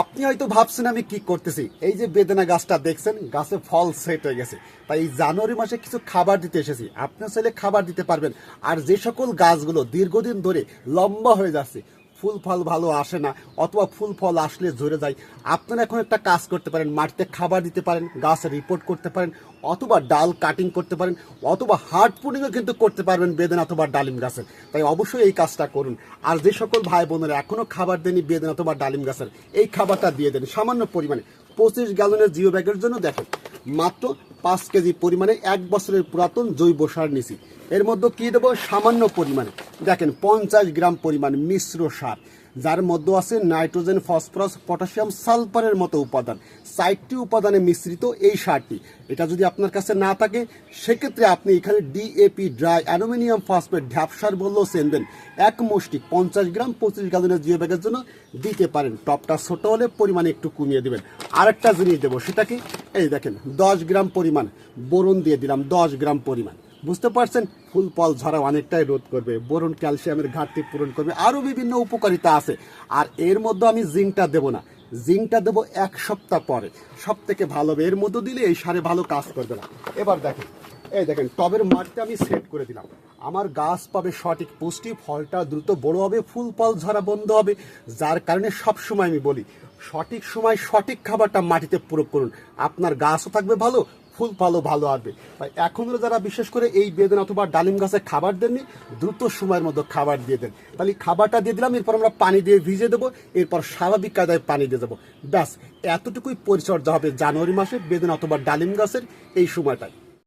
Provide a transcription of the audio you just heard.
আপনি হয়তো ভাবছেন আমি কি করতেছি? এই যে বেদানা গাছটা দেখছেন, গাছে ফল সেট হয়ে গেছে। তাই এই জানুয়ারি মাসে কিছু খাবার দিতে এসেছি। আপনি চাইলে খাবার দিতে পারবেন। আর যে সকল গাছগুলো দীর্ঘদিন ধরে লম্বা হয়ে যাচ্ছে ফুল ফল ভালো আসে না, অথবা ফুল ফল আসলে ঝরে যায়। আপনারা এখন একটা কাজ করতে পারেন, মাটিতে খাবার দিতে পারেন, গাছ রিপোর্ট করতে পারেন, অথবা ডাল কাটিং করতে পারেন, অথবা হার্ড পুডিংও কিন্তু করতে পারবেন বেদনা অথবা ডালিম গাছের তাই অবশ্যই এই কাজটা করুন। আর যে সকল ভাই বোনেরা এখনও খাবার দেননি বেদনা অথবা ডালিম গাছের, এই খাবারটা দিয়ে দেন, সামান্য পরিমাণে। পঁচিশ গ্যালনের জিও ব্যাগের জন্য দেখেন মাত্র পাঁচ কেজি পরিমাণে এক বছরের পুরাতন জৈব সার নিছি। এর মধ্যে কি দেবো? সামান্য পরিমাণে। দেখেন, পঞ্চাশ গ্রাম পরিমাণ মিশ্র সার, যার মধ্যে আছে নাইট্রোজেন, ফসফরাস, পটাশিয়াম, সালফারের মতো উপাদান। সাইটটি উপাদানে মিশ্রিত এই সারটি। এটা যদি আপনার কাছে না থাকে, সেক্ষেত্রে আপনি এখানে ডিএপি ড্রাই অ্যালুমিনিয়াম ফসফেট ঢ্যাপ সার বললেও সেন দেন। এক মুষ্টি পঞ্চাশ গ্রাম পঁচিশ গাজনের জিও ব্যাগের জন্য দিতে পারেন। টপটা ছোট হলে পরিমাণে একটু কমিয়ে দেবেন। আরেকটা জিনিস দেবো, সেটা কি? এই দেখেন, দশ গ্রাম পরিমাণ, বোরন দিয়ে দিলাম দশ গ্রাম পরিমাণ। বুঝতে পারছেন? ফুল ফল ঝরা অনেকটাই রোধ করবে, বোরন, ক্যালসিয়ামের ঘাটতি পূরণ করবে আরও বিভিন্ন উপকারিতা আছে। আর এর মধ্যে আমি জিঙ্কটা দেব না। জিঙ্কটা দেবো এক সপ্তাহ পরে। সব থেকে ভালো এর মধ্যে দিলে এই সারে ভালো কাজ করবে না। এবার দেখেন, এই দেখেন, টবের মাঠটা আমি সেট করে দিলাম। আমার গাছ পাবে সঠিক পুষ্টি, ফলটা দ্রুত বড় হবে, ফুল ফল ঝরা বন্ধ হবে। যার কারণে সব সময় আমি বলি, সঠিক সময় সঠিক খাবারটা মাটিতে প্রয়োগ করুন। আপনার গাছও থাকবে ভালো ফুল ফলও ভালো আসবে। এখনও যারা বিশেষ করে এই বেদন অথবা ডালিম গাছে খাবার দেননি, দ্রুত সময়ের মধ্যে খাবার দিয়ে দেন। তাহলে খাবারটা দিয়ে দিলাম, এরপর আমরা পানি দিয়ে ভিজে দেবো, এরপর স্বাভাবিক কায়দায় পানি দিয়ে দেবো। ব্যাস, এতটুকুই পরিচর্যা হবে জানুয়ারি মাসে বেদন অথবা ডালিম গাছের এই সময়টায়।